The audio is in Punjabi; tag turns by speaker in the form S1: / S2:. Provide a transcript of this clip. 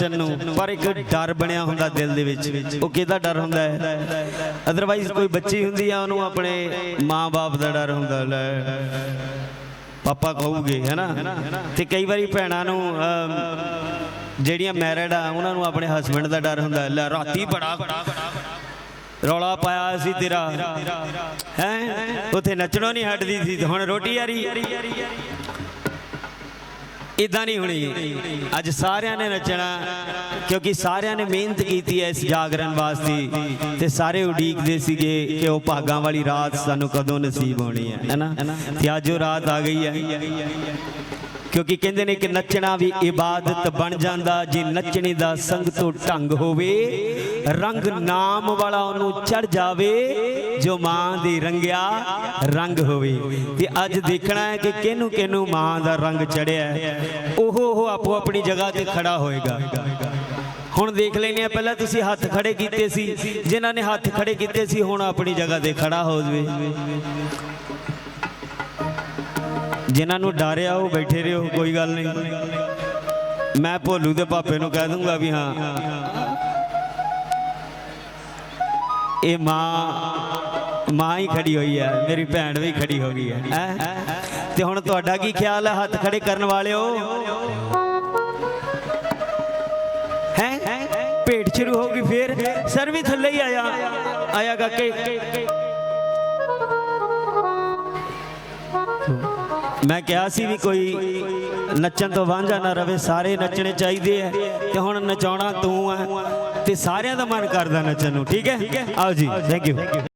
S1: ਨੱਚਣ ਨੂੰ, ਪਰ ਇੱਕ ਡਰ ਬਣਿਆ ਹੁੰਦਾ ਦਿਲ ਦੇ ਵਿੱਚ। ਉਹ ਕਿਹਦਾ ਡਰ ਹੁੰਦਾ ਹੈ? ਅਦਰਵਾਈਜ਼ ਕੋਈ ਬੱਚੀ ਹੁੰਦੀ ਆ, ਉਹਨੂੰ ਆਪਣੇ ਮਾਂ-ਬਾਪ ਦਾ ਡਰ ਹੁੰਦਾ, ਲੈ। ਪਾਪਾ ਕਹੂਗੇ, ਹੈਨਾ? ਤੇ ਕਈ ਵਾਰੀ ਭੈਣਾਂ ਨੂੰ ਜਿਹੜੀਆਂ ਮੈਰਿਡ ਆ, ਉਹਨਾਂ ਨੂੰ ਆਪਣੇ ਹਸਬੰਡ ਦਾ ਡਰ ਹੁੰਦਾ, ਲੈ, ਰਾਤੀ ਬੜਾ ਰੌਲਾ ਪਾਇਆ ਸੀ ਤੇਰਾ। ਹੈ? ਉੱਥੇ ਨੱਚਣੋਂ ਨਹੀਂ ਹਟਦੀ ਸੀ, ਹੁਣ ਰੋਟੀ ਆ ਇਦਾਂ ਨਹੀਂ ਹੋਣੀ। ਅੱਜ ਸਾਰਿਆਂ ਨੇ ਨੱਚਣਾ, ਕਿਉਂਕਿ ਸਾਰਿਆਂ ਨੇ ਮਿਹਨਤ ਕੀਤੀ ਹੈ ਇਸ ਜਾਗਰਣ ਵਾਸਤੇ। ਤੇ ਸਾਰੇ ਉਡੀਕਦੇ ਸੀਗੇ ਕਿ ਉਹ ਭਾਗਾਂ ਵਾਲੀ ਰਾਤ ਸਾਨੂੰ ਕਦੋਂ ਨਸੀਬ ਹੋਣੀ ਹੈ ਹੈਨਾ ਤੇ ਅੱਜ ਉਹ ਰਾਤ ਆ ਗਈ ਹੈ। ਕਿਉਂਕਿ ਕਹਿੰਦੇ ਨੇ ਕਿ ਨੱਚਣਾ ਵੀ ਇਬਾਦਤ ਬਣ ਜਾਂਦਾ, ਜੇ ਨੱਚਣੇ ਦਾ ਸੰਗਤੋਂ ਢੰਗ ਹੋਵੇ, ਰੰਗ ਨਾਮ ਵਾਲਾ ਉਹਨੂੰ ਚੜ ਜਾਵੇ, ਜੋ ਮਾਂ ਦੀ ਰੰਗਿਆ ਰੰਗ ਹੋਵੇ। ਤੇ ਅੱਜ ਦੇਖਣਾ ਹੈ ਕਿ ਕਿਹਨੂੰ ਕਿਹਨੂੰ ਮਾਂ ਦਾ ਰੰਗ ਚੜਿਆ ਉਹ ਉਹ ਆਪੋ ਆਪਣੀ ਜਗ੍ਹਾ ਤੇ ਖੜਾ ਹੋਏਗਾ। ਹੁਣ ਦੇਖ ਲੈਨੇ ਆ ਪਹਿਲਾਂ ਤੁਸੀਂ ਹੱਥ ਖੜੇ ਕੀਤੇ ਸੀ, ਜਿਨ੍ਹਾਂ ਨੇ ਹੱਥ ਖੜੇ ਕੀਤੇ ਸੀ, ਹੁਣ ਆਪਣੀ ਜਗ੍ਹਾ ਤੇ ਖੜਾ ਹੋ ਜਵੇ। ਜਿਨ੍ਹਾਂ ਨੂੰ ਡਰਿਆ ਉਹ ਬੈਠੇ ਰਹੋ, ਕੋਈ ਗੱਲ ਨਹੀਂ। ਮੈਂ ਭੋਲੂ ਦੇ ਪਾਪੇ ਨੂੰ ਕਹਿ ਦੂੰਗਾ ਵੀ ਹਾਂ। ਇਹ ਮਾਂ ਮਾਂ ਹੀ ਖੜੀ ਹੋਈ ਹੈ, ਮੇਰੀ ਭੈਣ ਵੀ ਖੜੀ ਹੋ ਗਈ ਹੈ? ਤੇ ਹੁਣ ਤੁਹਾਡਾ ਕੀ ਖਿਆਲ ਹੈ, ਹੱਥ ਖੜੇ ਕਰਨ ਵਾਲਿਓ? ਹੈ? ਭੇਟ ਸ਼ੁਰੂ ਹੋ ਗਈ, ਫੇਰ ਸਰ ਵੀ ਥੱਲੇ ਹੀ ਆਇਆ। ਆਇਆ ਕਾਕੇ। ਮੈਂ ਕਿਹਾ ਸੀ ਵੀ ਕੋਈ ਨੱਚਣ ਤੋਂ ਵਾਂਝਾ ਨਾ ਰਵੇ, ਸਾਰੇ ਨੱਚਣੇ ਚਾਹੀਦੇ ਆ ਤੇ ਹੁਣ ਨਚਾਉਣਾ ਤੂੰ ਆ ਤੇ ਸਾਰਿਆਂ ਦਾ ਮਨ ਕਰਦਾ ਨੱਚਣ ਨੂੰ, ਠੀਕ ਹੈ? ਆਓ ਜੀ ਥੈਂਕ ਯੂ